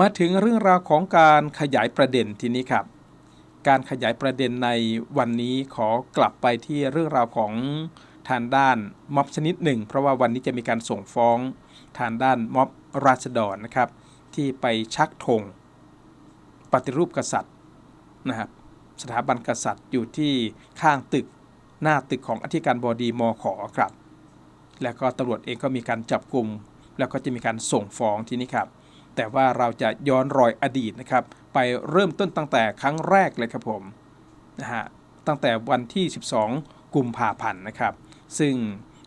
มาถึงเรื่องราวของการขยายประเด็นทีนี้ครับ การขยายประเด็นในวันนี้ขอกลับไปที่เรื่องราวของทางด้านม็อบชนิดหนึ่ง เพราะว่าวันนี้จะมีการส่งฟ้องทางด้านม็อบราษฎรนะครับ ที่ไปชักธงปฏิรูปกษัตริย์นะครับสถาบันกษัตริย์อยู่ที่ข้างตึกหน้าตึกของอธิการบดีมขอครับ แล้วก็ตำรวจเองก็มีการจับกลุ่มแล้วก็จะมีการส่งฟ้องทีนี้ครับ แต่ว่าเราจะย้อนรอยอดีตนะครับไปเริ่มต้นตั้งแต่ครั้งแรกเลยครับผมนะฮะตั้งแต่วันที่ 12 กุมภาพันธ์นะครับ ซึ่ง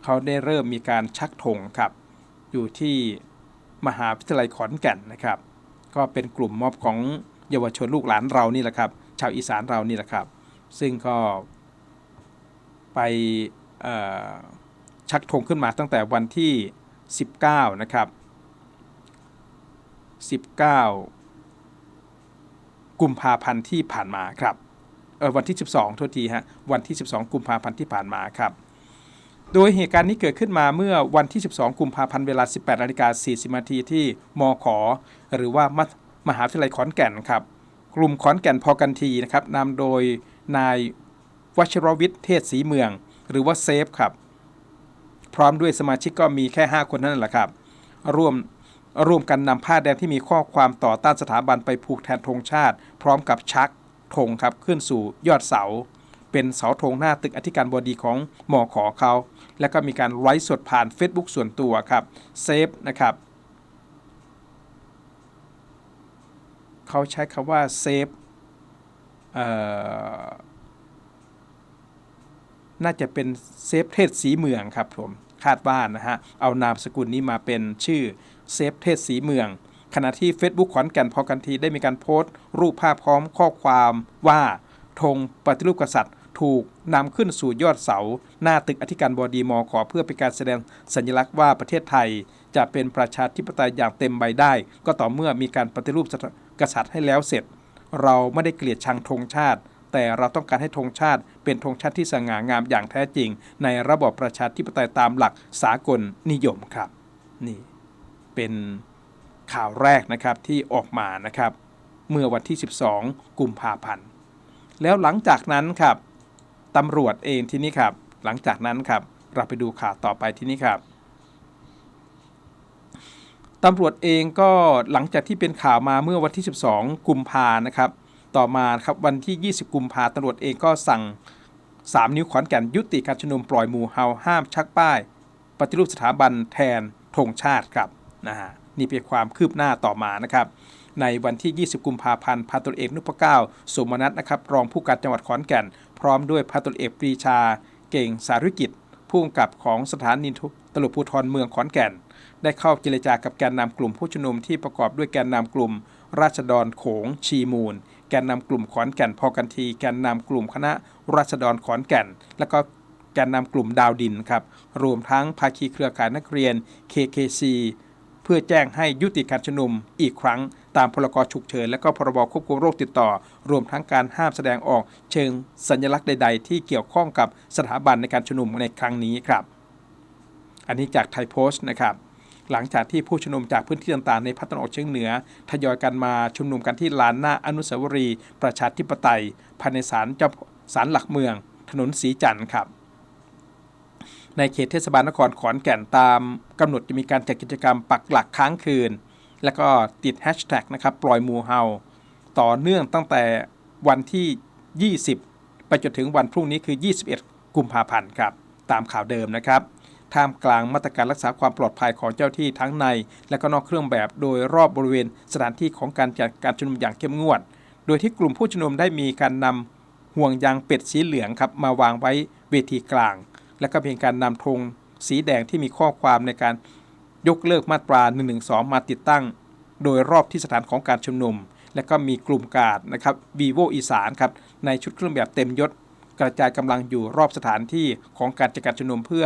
เขาได้เริ่มมีการชักธงครับ อยู่ที่มหาวิทยาลัยขอนแก่นนะครับ ก็เป็นกลุ่มม็อบของเยาวชนลูกหลานเรานี่แหละครับ ชาวอีสานเรานี่แหละครับ ซึ่งก็ไปชักธงขึ้นมาตั้งแต่วันที่ 19 นะครับ 19 กุมภาพันธ์ที่ผ่านมาครับเออวันที่ 12 โทษทีฮะวันที่ 12 กุมภาพันธ์ที่ผ่านมาครับ โดยเหตุการณ์นี้เกิดขึ้นมาเมื่อวันที่ 12 กุมภาพันธ์เวลา 18นาฬิกา40นาทีที่มขหรือว่ามหาวิทยาลัยขอนแก่นครับ กลุ่มขอนแก่นพอกันทีนะครับนำโดยนายวชรวิทย์เทศศรีเมือง หรือว่าเซฟครับ พร้อมด้วยสมาชิกก็มีแค่ 5 คนนั่นแหละครับ ร่วม ร่วมกันนำผ้าแดงที่มีข้อความต่อต้านสถาบันไปผูกแทนธงชาติ พร้อมกับชักธงครับขึ้นสู่ยอดเสา เป็นเสาธงหน้าตึกอธิการบดีของหมอขอเขา แล้วก็มีการไลฟ์สดผ่าน Facebook ส่วนตัวครับเซฟนะครับเขาใช้คำว่าเซฟน่าจะเป็นเซฟเทศสีเมืองครับผม คาดว่านะฮะเอานามสกุลนี้มาเป็นชื่อเซฟเทศสีเมือง ขณะที่ Facebook ขอนแก่นพอกันทีได้มีการโพสต์ รูปภาพพร้อมข้อความว่าธงปฏิรูปกษัตริย์ถูกนำขึ้นสู่ยอดเสา หน้าตึกอธิการบดีมอขอเพื่อเป็นการแสดงสัญลักษณ์ว่าประเทศไทย จะเป็นประชาธิปไตยอย่างเต็มใบได้ ก็ต่อเมื่อมีการปฏิรูปกษัตริย์ให้แล้วเสร็จ เราไม่ได้เกลียดชังธงชาติ แต่เราต้องการให้ธงชาติเป็นธงชาติที่สง่างามอย่างแท้จริง ในระบอบประชาธิปไตยตามหลักสากลนิยมครับ นี่เป็นข่าวแรกนะครับที่ออกมานะครับ เมื่อวันที่ 12 กุมภาพันธ์ แล้วหลังจากนั้นครับตำรวจเองที่นี่ครับ หลังจากนั้นครับเราไปดูข่าวต่อไปที่นี่ครับตำรวจเองก็หลังจากที่เป็นข่าวมาเมื่อวันที่ 12 กุมภานะครับ ต่อมาครับวันที่ 20 กุมภาตำรวจเองก็สั่ง 3 นิ้วขอนแก่นยุติการชุมนุมปล่อยหมู่เฮาห้ามชักป้าย ปฏิรูปสถาบันแทนธงชาติครับนะฮะนี่เป็นความคืบหน้าต่อมานะครับในวันที่ 20 กุมภาพันธ์พันตรเอกนุพเก้าสมนัทนะครับรองผู้การจังหวัดขอนแก่น พร้อมด้วยพันตรเอกปรีชา เก่งสาริกิจผู้กำกับของสถานีตำรวจภูธรเมืองขอนแก่น ได้เข้าเจรจากับแกนนำกลุ่มผู้ชุมนุมที่ประกอบด้วยแกนนำกลุ่ม ราษฎรโขงชีมูล แกนนำกลุ่มขอนแก่นพอกันที แกนนำกลุ่มคณะราษฎรขอนแก่น และก็แกนนำกลุ่มดาวดินครับ รวมทั้งภาคีเครือข่ายนักเรียน KKC เพื่อแจ้งให้ยุติการชุมนุมอีกครั้งตามพรกฉุกเฉินและก็พรบควบคุมโรคติดต่อ รวมทั้งการห้ามแสดงออกเชิงสัญลักษณ์ใด ๆ ที่เกี่ยวข้องกับสถาบันในการชุมนุมในครั้งนี้ครับ อันนี้จากไทยโพสต์นะครับ หลังจากที่ผู้ชุมนุมจากพื้นที่ต่างๆในภาคตะวันออกเฉียงเหนือ ทยอยกันมาชุมนุมกันที่ลานหน้าอนุสาวรีย์ประชาธิปไตยภายในศาลเจ้าศาลหลักเมือง ถนนสีจันทร์ครับ ในเขตเทศบาลนครขอนแก่นตามกำหนดจะมีการจัดกิจกรรมปักหลักค้างคืน แล้วก็ติดแฮชแท็กนะครับปล่อยมูเฮาต่อเนื่องตั้งแต่วันที่ 20 ไปจนถึงวันพรุ่งนี้คือ 21 กุมภาพันธ์ครับ ตามข่าวเดิมนะครับ ท่ามกลางมาตรการรักษาความปลอดภัยของเจ้าที่ทั้งใน และก็นอกเครื่องแบบโดยรอบบริเวณสถานที่ของการจัดการชุมนุมอย่างเข้มงวด โดยที่กลุ่มผู้ชุมนุมได้มีการนำห่วงยางเป็ดสีเหลืองครับมาวางไว้เวทีกลาง และก็เป็นการนำธงสีแดงที่มีข้อความในการยกเลิกมาตรา 112 มาติดตั้ง โดยรอบที่สถานของการชุมนุม และก็มีกลุ่มกาดนะครับวีโวอีสานครับในชุดเครื่องแบบเต็มยศ กระจายกำลังอยู่รอบสถานที่ของการจัดการชุมนุมเพื่อ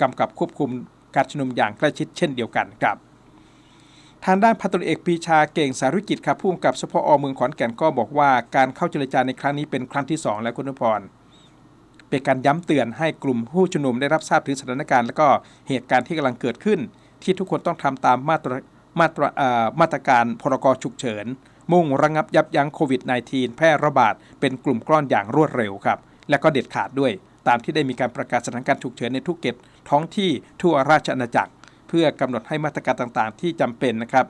กำกับควบคุมการชุมนุมอย่างใกล้ชิดเช่นเดียวกันครับ ทางด้านพันตรเอกปีชาเก่งสารุกิจครับผู้กำกับสพอเมืองขอนแก่นก็บอกว่าการเข้าเจรจาในครั้งนี้เป็นครั้งที่ 2 แล้วคุณนุพรเป็นการย้ำเตือนให้กลุ่มผู้ชุมนุมได้รับทราบถึงสถานการณ์และก็เหตุการณ์ที่กำลังเกิดขึ้น ที่ทุกคนต้องทำตามมาตรมาตรมาตรการพรกฉุกเฉิน มุ่งระงับยับยั้งโควิด -19 แพร่ระบาดเป็นกลุ่มก้อนอย่างรวดเร็วครับ และก็เด็ดขาดด้วย ตามที่ได้มีการประกาศสถานการณ์ฉุกเฉินในทุกเขต ท้องที่ทั่วราชอาณาจักร เพื่อกำหนดให้มาตรการต่างๆ ที่จำเป็นนะครับ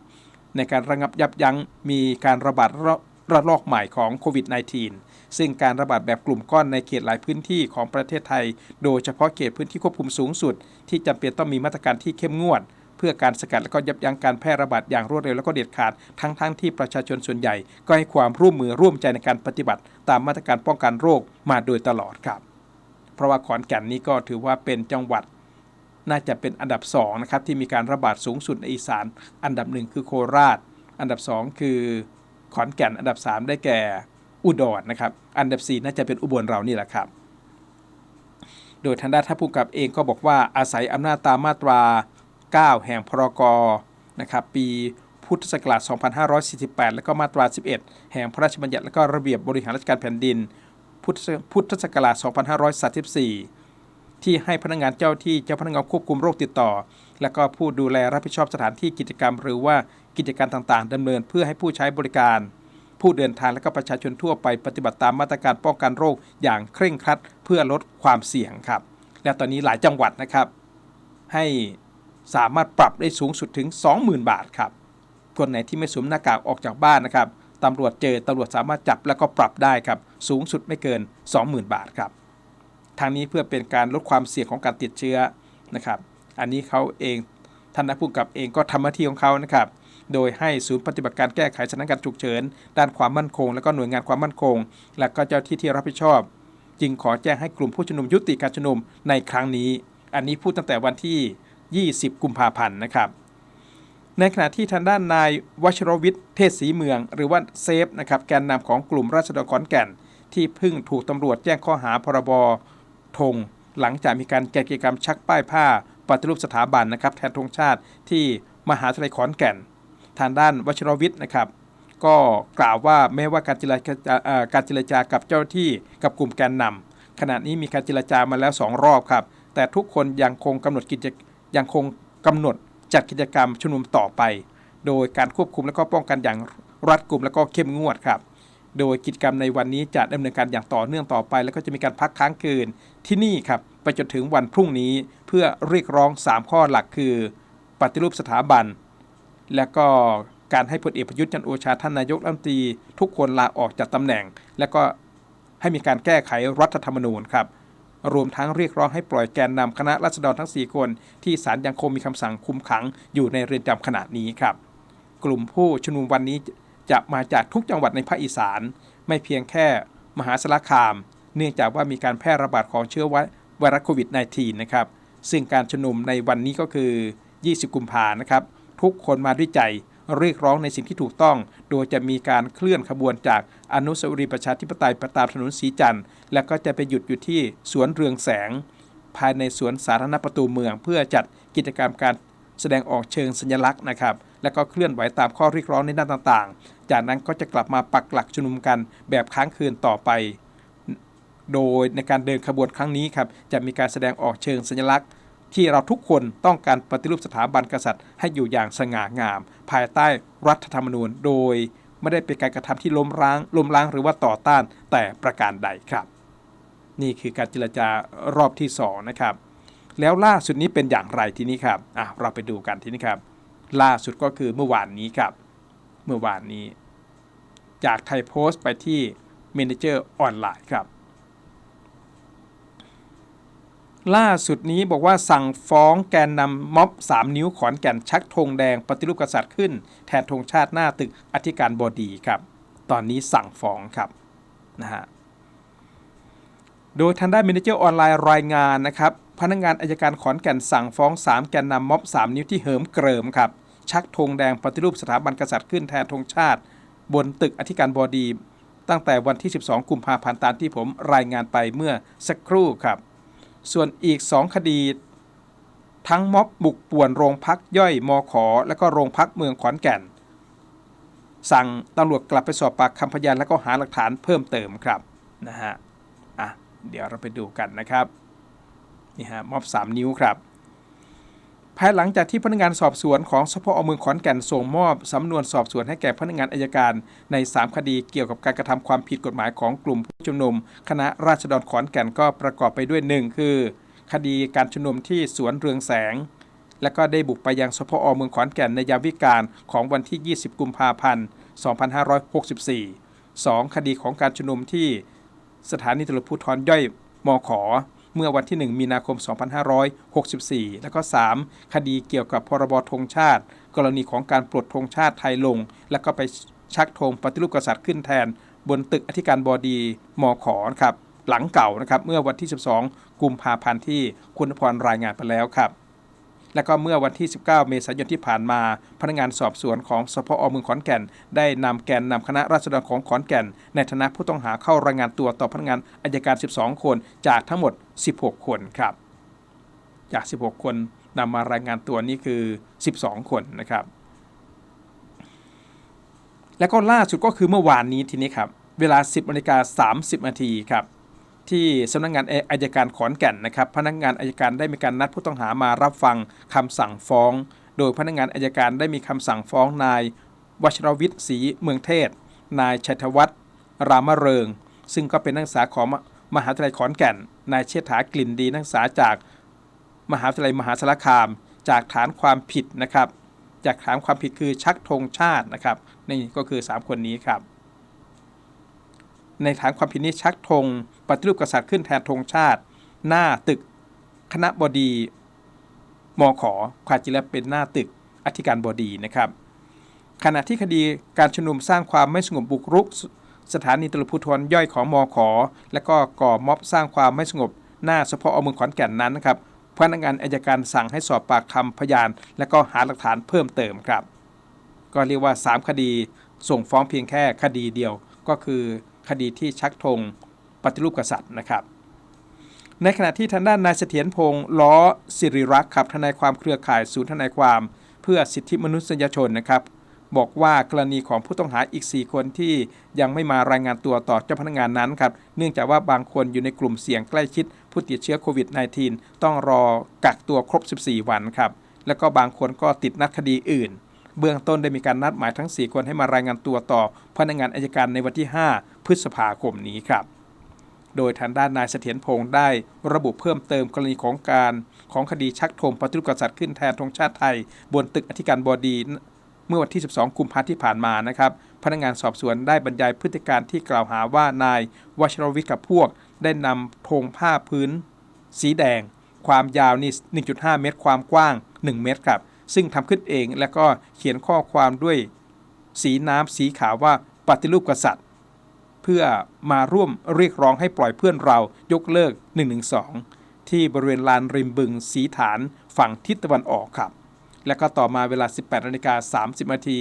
ในการระงับยับยั้งมีการระบาดระระลอกใหม่ของโควิด -19 ซึ่งการระบาดแบบกลุ่มก้อนในเขตหลายพื้นที่ของประเทศไทย โดยเฉพาะเขตพื้นที่ควบคุมสูงสุด ที่จำเป็นต้องมีมาตรการที่เข้มงวด เพื่อการสกัดและก็ยับยั้งการแพร่ระบาดอย่างรวดเร็วและก็เด็ดขาด ทั้งๆทที่ประชาชนส่วนใหญ่ ก็ให้ความร่วมมือร่วมใจในการปฏิบัติ ตามมาตรการป้องกันโรคมาโดยตลอดครับ เพราะว่าขอนแก่นนี้ก็ถือว่าเป็นจังหวัด น่าจะเป็นอันดับ2นะครับที่มีการระบาดสูงสุดในอีสาน อันดับหนึ่งคือโคราช อันดับ 2 คือขอนแก่น อันดับ 3 ได้แก่อุดรนะครับ อันดับ 4 น่าจะเป็นอุบลเรานี่แหละครับ โดยทางด้านท่านผู้กำกับเองก็บอกว่าอาศัยอำนาจตามมาตรา 9 แห่งพรกนะครับปีพุทธศักราช 2548 และก็มาตรา 11 แห่งพระราชบัญญัติและก็ระเบียบ บริหารราชการแผ่นดิน พุทธพุทธศักราช 2534 ที่ให้พนักงานเจ้าที่เจ้าพนักงานควบคุมโรคติดต่อ และก็ผู้ดูแลรับผิดชอบสถานที่กิจกรรม หรือว่ากิจการต่างๆดำเนินเพื่อให้ผู้ใช้บริการ ผู้เดินทางและก็ประชาชนทั่วไปปฏิบัติตามมาตรการป้องกันโรคอย่างเคร่งครัด เพื่อลดความเสี่ยงครับ และตอนนี้หลายจังหวัดนะครับ ให้สามารถปรับได้สูงสุดถึง 20,000 บาทครับคนไหนที่ไม่สวมหน้ากากออกจากบ้านนะครับตำรวจเจอตำรวจสามารถจับแล้วก็ปรับได้ครับ สูงสุดไม่เกิน 20,000 บาทครับ ทางนี้เพื่อเป็นการลดความเสี่ยงของการติดเชื้อนะครับ อันนี้เขาเองท่านนายผู้กับเองก็ทำหน้าที่ของเขานะครับ โดยให้ศูนย์ปฏิบัติการแก้ไขสถานการณ์ฉุกเฉิน ด้านความมั่นคง และก็หน่วยงานความมั่นคง และก็เจ้าที่ที่รับผิดชอบ จึงขอแจ้งให้กลุ่มผู้ชุมนุมยุติการชุมนุมในครั้งนี้ อันนี้พูดตั้งแต่วันที่ 20 กุมภาพันธ์นะครับ ในขณะที่ทางด้านนายวชรวิทย์เทศศรีเมือง หรือว่าเซฟนะครับแกนนำของกลุ่มราษฎรขอนแก่น ที่เพิ่งถูกตำรวจแจ้งข้อหาพรบ ธง หลังจากมีการจัดกิจกรรมชักป้ายผ้าปฏิรูปสถาบันนะครับ แทนธงชาติที่มหาวิทยาลัยขอนแก่น ทางด้านวชรวิทย์นะครับ ก็กล่าวว่าแม้ว่าการเจรจาการเจรจากับเจ้าที่กับกลุ่มแกนนำขณะนี้มีการเจรจามาแล้ว 2 รอบครับ แต่ทุกคนยังคงกำหนดกิจยังคงกำหนดจัดกิจกรรมชุมนุมต่อไป โดยการควบคุมและก็ป้องกันอย่างรัดกุมและก็เข้มงวดครับ โดยกิจกรรมในวันนี้จะดำเนินการอย่างต่อเนื่องต่อไป แล้วก็จะมีการพักค้างคืนที่นี่ครับไปจนถึงวันพรุ่งนี้เพื่อเรียกร้อง 3 ข้อหลักคือ ปฏิรูปสถาบัน และก็การให้พลเอกประยุทธ์จันโอชาท่านนายกรัฐมนตรีทุกคนลาออกจากตำแหน่ง และก็ให้มีการแก้ไขรัฐธรรมนูญครับรวมทั้งเรียกร้องให้ปล่อยแกนนำคณะรัษฎรทั้ง 4 คน ที่ศาลยังคงมีคำสั่งคุมขังอยู่ในเรือนจำขณะนี้ครับ กลุ่มผู้ชุมนุมวันนี้ จะมาจากทุกจังหวัดในภาคอีสาน ไม่เพียงแค่มหาสารคาม เนื่องจากว่ามีการแพร่ระบาดของเชื้อไวรัสโควิด -19 นะครับ ซึ่งการชุมนุมในวันนี้ก็คือ 20 กุมภานะครับ ทุกคนมาด้วยใจเรียกร้องในสิ่งที่ถูกต้อง โดยจะมีการเคลื่อนขบวนจากอนุสาวรีย์ประชาธิปไตยไปตามถนนสีจันทร์และก็จะไปหยุดอยู่ที่สวนเรืองแสง ภายในสวนสาธารณประตูเมือง เพื่อจัดกิจกรรมการแสดงออกเชิงสัญลักษณ์นะครับ และก็เคลื่อนไหวตามข้อเรียกร้องในด้านต่าง จากนั้นก็จะกลับมาปักหลักชุมนุมกันแบบค้างคืนต่อไป โดยในการเดินขบวนครั้งนี้ครับจะมีการแสดงออกเชิงสัญลักษณ์ ที่เราทุกคนต้องการปฏิรูปสถาบันกษัตริย์ ให้อยู่อย่างสง่างาม ภายใต้รัฐธรรมนูญ โดยไม่ได้เป็นการกระทำที่ล้มล้างล้มล้างหรือว่าต่อต้านแต่ประการใดครับ นี่คือการเจรจารอบที่สองนะครับแล้วล่าสุดนี้เป็นอย่างไรทีนี้ครับอะเราไปดูกันทีนี้ครับ ล่าสุดก็คือเมื่อวานนี้ครับ มื่อวานนี้ จากไทยโพสต์ไปที่เมนเจอร์ออนไลน์ครับ ล่าสุดนี้บอกว่าสั่งฟ้องแกนนำม็อบ 3 นิ้วขอนแก่นชักธงแดงปฏิรูปกษัตริย์ขึ้น แทนธงชาติหน้าตึกอธิการบดีครับ ตอนนี้สั่งฟ้องครับนะฮะโดยทางด้านมินิเจอร์ออนไลน์รายงานนะครับ พนักงานอายการขอนแก่นสั่งฟ้อง 3 แกนนำม็อบ 3 นิ้วที่เหิมเกริมครับ ชักธงแดงปฏิรูปสถาบันกษัตริย์ขึ้นแทนธงชาติ บนตึกอธิการบดี ตั้งแต่วันที่ 12 กุมภาพันธ์ตามที่ผมรายงานไปเมื่อสักครู่ครับ ส่วนอีก 2 คดี ทั้งม็อบบุกป่วนโรงพักย่อยมอขอ และก็โรงพักเมืองขอนแก่น สั่งตำรวจกลับไปสอบปากคำพยานและก็หาหลักฐานเพิ่มเติมครับนะฮะอะเดี๋ยวเราไปดูกันนะครับนี่ฮะม็อบ 3 นิ้วครับ ภายหลังจากที่พนักงานสอบสวนของสพอเมืองขอนแก่นส่งมอบสำนวนสอบสวนให้แก่พนักงานอายการใน 3 คดีเกี่ยวกับการกระทำความผิดกฎหมายของกลุ่มผู้ชุมนุม คณะราษฎรขอนแก่นก็ประกอบไปด้วย 1 คือ คดีการชุมนุมที่สวนเรืองแสง และก็ได้บุกไปยังสพอเมืองขอนแก่นในยามวิกาลของวันที่ 20 กุมภาพันธ์ 2564 2 คดีของการชุมนุมที่สถานีตำรวจภูธรย่อยมข เมื่อวันที่ 1 มีนาคม 2564 แล้วก็ 3 คดีเกี่ยวกับพรบธงชาติ กรณีของการปลดธงชาติไทยลง และก็ไปชักธงปฏิรูปกษัตริย์ขึ้นแทน บนตึกอธิการบดีมขนะครับหลังเก่านะครับเมื่อวันที่ 12 กุมภาพันธ์ที่คุณพรรายงานไปแล้วครับ และก็เมื่อวันที่ 19 เมษายนที่ผ่านมา พนักงานสอบสวนของสพอเมืองขอนแก่น ได้นำแกนนำคณะราษฎรของขอนแก่น ในฐานะผู้ต้องหาเข้ารายงานตัวต่อพนักงานอายการ 12 คนจากทั้งหมด 16 คนครับ จาก 16 คนนำมารายงานตัวนี่คือ 12 คนนะครับ แล้วก็ล่าสุดก็คือเมื่อวานนี้ทีนี้ครับ เวลา 10นาฬิกา30นาทีครับ ที่สำนักงานอายการขอนแก่นนะครับ พนักงานอายการได้มีการนัดผู้ต้องหามารับฟังคำสั่งฟ้อง โดยพนักงานอายการได้มีคำสั่งฟ้องนาย วชรวิทย์ศรีเมืองเทศ นายชัยธวัฒน์รามเริง ซึ่งก็เป็นนักศึกษาของมมหาวิทยาลัยขอนแก่น นายเชษฐากลิ่นดีนักศึกษาจากมหาวิทยาลัยมหาสารคาม จากฐานความผิดนะครับ จากฐานความผิดคือชักธงชาตินะครับนี่ก็คือ 3 คนนี้ครับ ในฐานความผิดนี้ชักธงปฏิรูปกษัตริย์ขึ้นแทนธงชาติ หน้าตึกคณะบดีมขความจริงแล้วเป็นหน้าตึกอธิการบดีนะครับ ขณะที่คดีการชุมนุมสร้างความไม่สงบบุกรุก สถานีตำรวจภูธรย่อยของมขและก็ก่อม็อบสร้างความไม่สงบ หน้าเฉพาะอเมืองขอนแก่นนั้นนะครับพนักงานอายการสั่งให้สอบปากคำพยาน และก็หาหลักฐานเพิ่มเติมครับ ก็เรียกว่า 3 คดีส่งฟ้องเพียงแค่คดีเดียวก็คือ คดีที่ชักธงปฏิรูปกษัตริย์นะครับ ในขณะที่ทางด้านนายเสถียรพงษ์ล้อสิริรักษ์ครับทนายความเครือข่ายศูนย์ทนายความ เพื่อสิทธิมนุษยชนนะครับบอกว่ากรณีของผู้ต้องหาอีก 4 คนที่ยังไม่มารายงานตัวต่อเจ้าพนักงานนั้นครับ เนื่องจากว่าบางคนอยู่ในกลุ่มเสี่ยงใกล้ชิด ผู้ติดเชื้อโควิด -19 ต้องรอกักตัวครบ 14 วันครับ แล้วก็บางคนก็ติดนัดคดีอื่น เบื้องต้นได้มีการนัดหมายทั้ง 4 คนให้มารายงานตัวต่อพนักงานอายการในวันที่ 5 พฤษภาคมนี้ครับ โดยทางด้านนายเสถียรพงษ์ได้ระบุเพิ่มเติมกรณีของการของคดีชักธงปฏิรูปกษัตริย์ขึ้นแทนธงชาติไทย บนตึกอธิการบดีเมื่อวันที่ 12 กุมภาพันธ์ที่ผ่านมานะครับ พนักงานสอบสวนได้บรรยายพฤติการที่กล่าวหาว่านาย วชรวิทย์กับพวก ได้นำธงผ้าพื้น สีแดง ความยาวนี่ 1.5 เมตร ความกว้าง 1 เมตรครับ ซึ่งทำขึ้นเองแล้วก็เขียนข้อความด้วยสีน้ำสีขาวว่าปฏิรูปกษัตริย์ เพื่อมาร่วมเรียกร้องให้ปล่อยเพื่อนเรายกเลิก 112 ที่บริเวณลานริมบึงสีฐานฝั่งทิศตะวันออกครับและก็ต่อมาเวลา 18นาฬิกา30นาที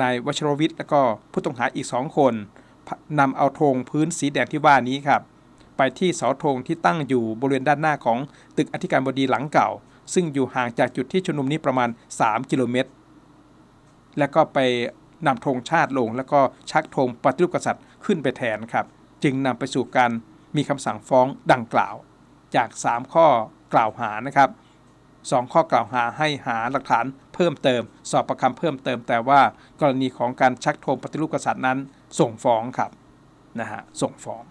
นายวชรวิทย์และก็ผู้ต้องหาอีก2คนนำเอาธงพื้นสีแดงที่ว่านี้ครับ ไปที่เสาธงที่ตั้งอยู่บริเวณด้านหน้าของตึกอธิการบดีหลังเก่า ซึ่งอยู่ห่างจากจุดที่ชุมนุมนี้ประมาณ 3 กิโลเมตร แล้วก็ไปนำธงชาติลง แล้วก็ชักธงปฏิรูปกษัตริย์ขึ้นไปแทนครับ จึงนำไปสู่การมีคำสั่งฟ้องดังกล่าว จาก 3 ข้อกล่าวหานะครับ 2 ข้อกล่าวหาให้หาหลักฐานเพิ่มเติม สอบประคำเพิ่มเติม แต่ว่ากรณีของการชักธงปฏิรูปกษัตริย์นั้น ส่งฟ้องครับนะฮะส่งฟ้อง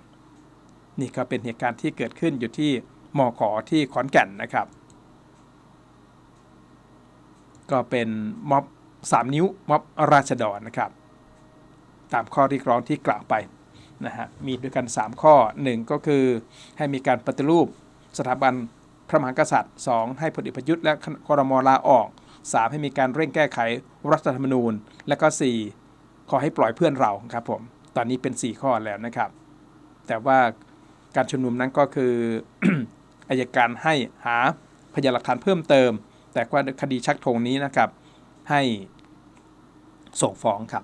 นี่ก็เป็นเหตุการณ์ที่เกิดขึ้นอยู่ที่มอขอที่ขอนแก่นนะครับ ก็เป็นม็อบ 3 นิ้วม็อบราษฎรนะครับ ตามข้อเรียกร้องที่กล่าวไปนะฮะมีด้วยกัน 3 ข้อ 1 ก็คือให้มีการปฏิรูปสถาบันพระมหากษัตริย์ 2 ให้พลเอกประยุทธ์และคอรมอลาออก 3 ให้มีการเร่งแก้ไขรัฐธรรมนูญ และก็ 4 ขอให้ปล่อยเพื่อนเราครับผมตอนนี้เป็น 4 ข้อแล้วนะครับ แต่ว่าการชุมนุมนั้นก็คืออายการให้หาพยานหลักฐานเพิ่มเติม แต่ว่าคดีชักธงนี้นะครับ ให้ส่งฟ้องครับ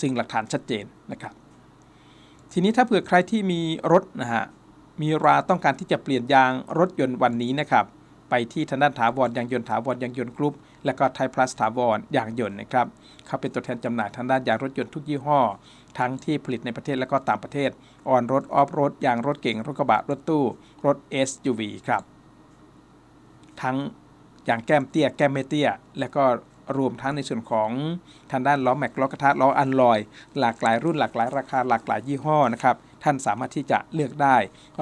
ซึ่งหลักฐานชัดเจนนะครับ ทีนี้ถ้าเผื่อใครที่มีรถนะฮะมีราต้องการที่จะเปลี่ยนยางรถยนต์วันนี้นะครับ ไปที่ธนาถาวรยางยนต์ถาวรยางยนต์กรุ๊ปและก็ไทยพลัสถาวรยางยนต์นะครับเขาเป็นตัวแทนจำหน่ายทางด้านยางรถยนต์ทุกยี่ห้อ ทั้งที่ผลิตในประเทศและก็ต่างประเทศออนรถออฟรถยางรถเก่งรถกระบะรถตู้ รถ SUV ครับ ทั้ง อย่างแก้มเตี้ย แก้มไม่เตี้ย และก็รวมทั้งในส่วนของทางด้านล้อแม็กล้อกระทะล้ออันลอย หลากหลายรุ่นหลากหลายราคาหลากหลายยี่ห้อนะครับท่านสามารถที่จะเลือกได้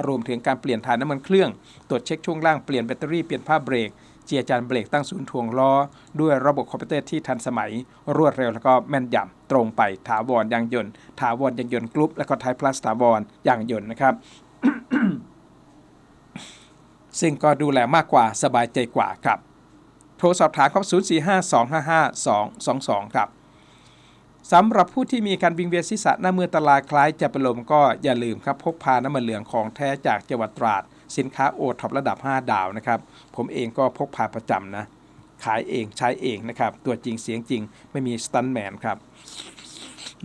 รวมถึงการเปลี่ยนถ่ายน้ำมันเครื่อง ตรวจเช็คช่วงล่างเปลี่ยนแบตเตอรี่เปลี่ยนผ้าเบรกเจียจานเบรกตั้งศูนย์ถ่วงล้อ ด้วยระบบคอมพิวเตอร์ที่ทันสมัย รวดเร็วแล้วก็แม่นยำตรงไปถาวรยางยนต์ถาวรยางยนต์กรุ๊ปแล้วก็ไทยพลัสถาวรยางยนต์นะครับซึ่งก็ดูแลมากกว่าสบายใจกว่าครับ โทรสอบถามครับ 045255222 ครับสำหรับผู้ที่มีการวิงเวียนศีรษะหน้ามือตลายคล้ายจะเป็นลมก็อย่าลืมครับพกพาน้ำมันเหลืองของแท้จากจังหวัดตราด สินค้าโอท็อประดับ 5 ดาวนะครับ ผมเองก็พกพาประจำนะ ขายเองใช้เองนะครับ ตัวจริงเสียงจริงไม่มีสตันแมนครับ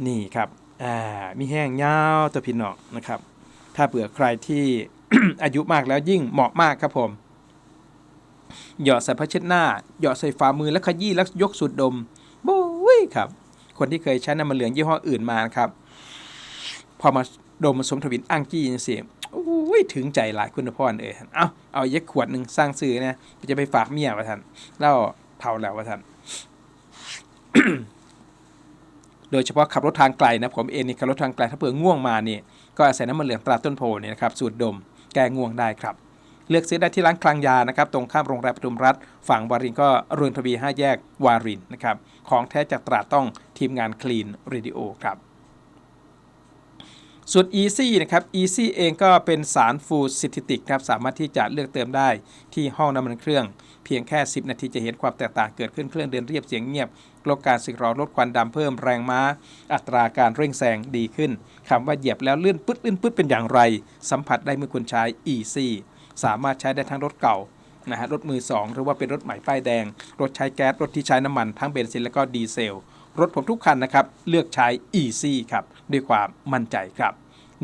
นี่ครับอ่ามีแห้งยาวตะพินเนาะนะครับ ถ้าเผื่อใครที่อายุมากแล้วยิ่งเหมาะมากครับผม หยอดใส่ผ้าเช็ดหน้า หยอดใส่ฝ่ามือแล้วขยี้แล้วยกสูดดมบุ้ยครับ คนที่เคยใช้น้ำมันเหลืองยี่ห้ออื่นมานครับ พอมาดมสมทวินอ้างจี้ยังเสียโอ้ยถึงใจหลายคุณพ่อเอ่ยเอาเอาเย็กขวดหนึ่งสร้างซื้อนะจะไปฝากเมียว่าท่านแล้วเท่าแล้วว่าท่านโดยเฉพาะขับรถทางไกลนะผมเองนี่ขับรถทางไกลถ้าเผื่อง่วงมาเนี่ยก็อาศัยน้ำมันเหลืองตราต้นโพเนี่ยนะครับสูตรดมแก้ง่วงได้ครับ เลือกซื้อได้ที่ร้านคลังยานะครับตรงข้ามโรงแรมปทุมรัฐ ฝั่งวารินก็รวนทวี 5 แยกวารินนะครับของแท้จากตราดต้องทีมงานคลีนเรดิโอครับส่วน Easy นะครับ Easy เองก็เป็นสารฟูซินเทติกครับสามารถที่จะเลือกเติมได้ที่ห้องน้ำมันเครื่อง เพียงแค่ 10 นาทีจะเห็นความแตกต่างเกิดขึ้นเครื่องเดินเรียบเสียงเงียบลดการสึกหรอลดควันดำเพิ่มแรงม้า อัตราการเร่งแซงดีขึ้นคำว่าเหยียบแล้วเลื่อนปึ๊ดลื่นปึ๊ดเป็นอย่างไร สัมผัสได้เมื่อคุณใช้ Easy สามารถใช้ได้ทั้งรถเก่านะฮะรถมือ 2 หรือว่าเป็นรถใหม่ป้ายแดง รถใช้แก๊ส รถที่ใช้น้ำมันทั้งเบนซินและก็ดีเซล รถผมทุกคันนะครับ เลือกใช้ Easy ครับ ด้วยความมั่นใจครับ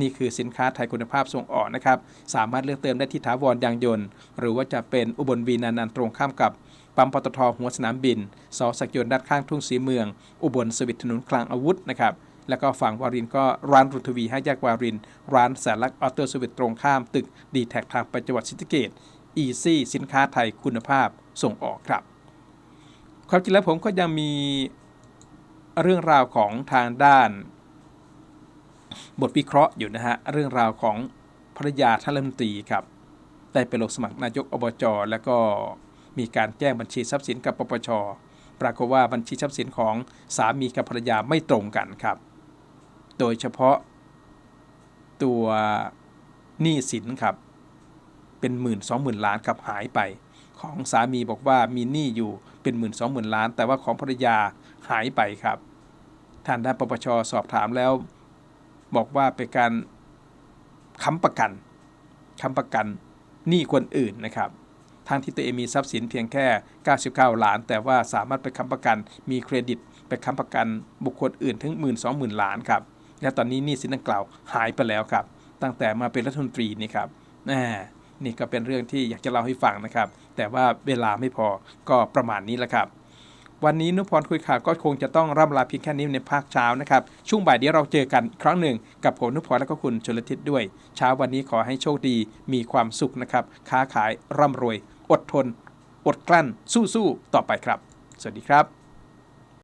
นี่คือสินค้าไทยคุณภาพส่งออกนะครับ สามารถเลือกเติมได้ที่ถาวรยางยนต์ หรือว่าจะเป็นอุบลวีนานันตรงข้ามกับปั๊มปตทหัวสนามบินสอสักยนต์ด้านข้างทุ่งสีเมือง อุบลสวิตถนนคลังอาวุธนะครับ แล้วก็ฝั่งวารินก็ร้านรุทวีห้าแยกวาริน ร้านแสนลักษณ์ออโต้สวิตตรงข้ามตึกดีแท็กทางไปจังหวัดศรีสะเกษอีซี่สินค้าไทยคุณภาพส่งออกครับ ความจริงแล้วผมก็ยังมีเรื่องราวของทางด้าน บทวิเคราะห์อยู่นะฮะ เรื่องราวของภรรยาท่านรัฐมนตรีครับ ได้ไปลงสมัครนายกอบจแล้วก็มีการแจ้งบัญชีทรัพย์สินกับปปช ปรากฏว่าบัญชีทรัพย์สินของสามีกับภรรยาไม่ตรงกันครับ โดยเฉพาะตัวหนี้สินครับ เป็นหมื่นสองหมื่นล้านครับหายไป ของสามีบอกว่ามีหนี้อยู่เป็นหมื่นสองหมื่นล้าน แต่ว่าของภรรยาหายไปครับท่านด้านปปชสอบถามแล้ว บอกว่าเป็นการค้ำประกันค้ำประกันหนี้คนอื่นนะครับทางที่ตัวเองมีทรัพย์สินเพียงแค่ 99 ล้าน แต่ว่าสามารถไปค้ำประกัน มีเครดิต ไปค้ำประกันบุคคลอื่นถึง 1 2 0 0 0 0 ล้านครับ และตอนนี้หนี้สินดังกล่าวหายไปแล้วครับ ตั้งแต่มาเป็นรัฐมนตรีนี่ครับนี่ก็เป็นเรื่องที่อยากจะเล่าให้ฟังนะครับ แต่ว่าเวลาไม่พอก็ประมาณนี้แหละครับวันนี้นุพรคุยข่าวก็คงจะต้องร่ำลาเพียงแค่นี้ในภาคเช้านะครับ ช่วงบ่ายเดี๋ยวเราเจอกันครั้งหนึ่ง กับผมนุพรและก็คุณชลทิศด้วย เช้าวันนี้ขอให้โชคดีมีความสุขนะครับ ค้าขายร่ำรวย อดทน อดกลั้นสู้ๆต่อไปครับ สวัสดีครับ